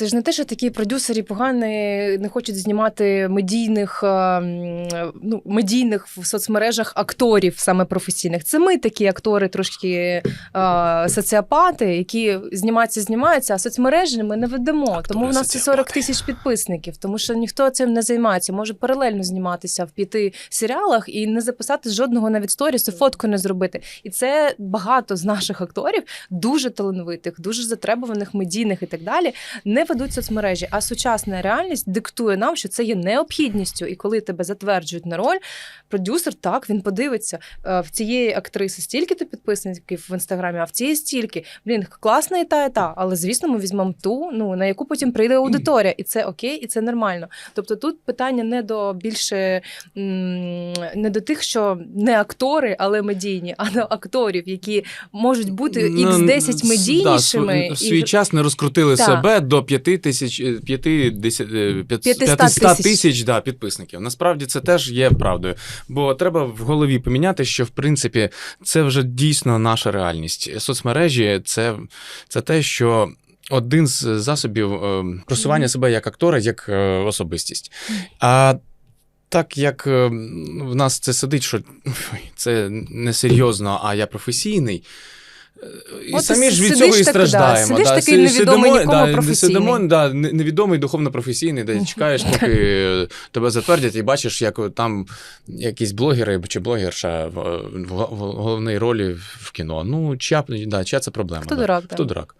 Це ж не те, що такі продюсери погані не хочуть знімати медійних, е, ну, медійних в соцмережах акторів саме професійних. Це ми такі актори, трошки е, соціопати, які знімаються, знімаються, а соцмережі ми не ведемо. Актори тому в нас це 40 тисяч підписників, тому що ніхто цим не займається. Може паралельно зніматися в п'яти серіалах і не записати жодного навіть сторісу, фотку не зробити. І це багато з наших акторів, дуже талановитих, дуже затребуваних, медійних і так далі, не ведуть соцмережі. А сучасна реальність диктує нам, що це є необхідністю. І коли тебе затверджують на роль, продюсер так він подивиться е, в цієї актриси стільки-то підписників в інстаграмі, а в цієї стільки. Блін, класна і та, і та. Але звісно, ми візьмемо ту, ну на яку потім прийде аудиторія, і це окей, і це нормально. Тобто тут питання не до більше не до тих, що не актори, але медійні, а до акторів, які можуть бути Ну, x 10 медійнішими. Да, свій час не розкрутили Так. себе до 5 тисяч, е, 50, е, 500 500 тисяч. тисяч да, підписників. Насправді це теж є правдою. Бо треба в голові поміняти, що в принципі це вже дійсно наша реальність. Соцмережі це, це те, що. Один з засобів е, просування себе як актора, як е, особистість. А так як е, в нас це сидить, що «Ой, це несерйозно, а я професійний. Е, І От самі ж від сидиш цього і страждаємо. да, страждаємо. да, такий невідомий нікому да, професійний. Сидимо, да, невідомий духовно-професійний, де чекаєш, поки тебе затвердять, і бачиш, як там якісь блогери чи блогерша в головній ролі в кіно. Ну, чия, да, чия це проблема? Хто да. дурак, да. Хто дурак?